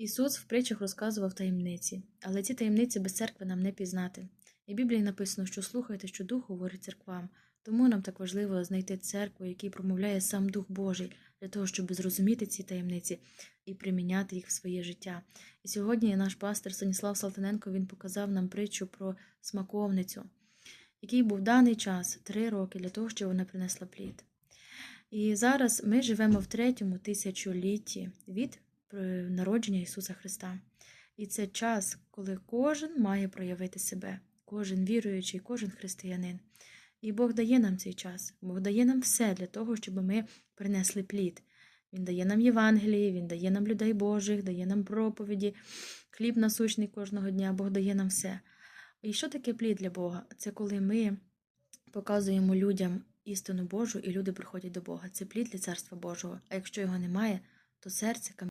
Ісус в притчах розказував таємниці, але ці таємниці без церкви нам не пізнати. І в Біблії написано, що слухайте, що Дух говорить церквам. Тому нам так важливо знайти церкву, який промовляє сам Дух Божий, для того, щоб зрозуміти ці таємниці і приміняти їх в своє життя. І сьогодні наш пастор Станіслав Салтаненко він показав нам притчу про смаковницю, який був даний час три роки для того, щоб вона принесла плід. І зараз ми живемо в третьому тисячолітті від е, народження Ісуса Христа. І це час, коли кожен має проявити себе, кожен віруючий, кожен християнин. І Бог дає нам цей час, Бог дає нам все для того, щоб ми принесли плід. Він дає нам Євангелії, Він дає нам людей Божих, дає нам проповіді, хліб насущний кожного дня, Бог дає нам все. І що таке плід для Бога? Це коли ми показуємо людям істину Божу, і люди приходять до Бога. Це плід для Царства Божого. А якщо його немає, то серце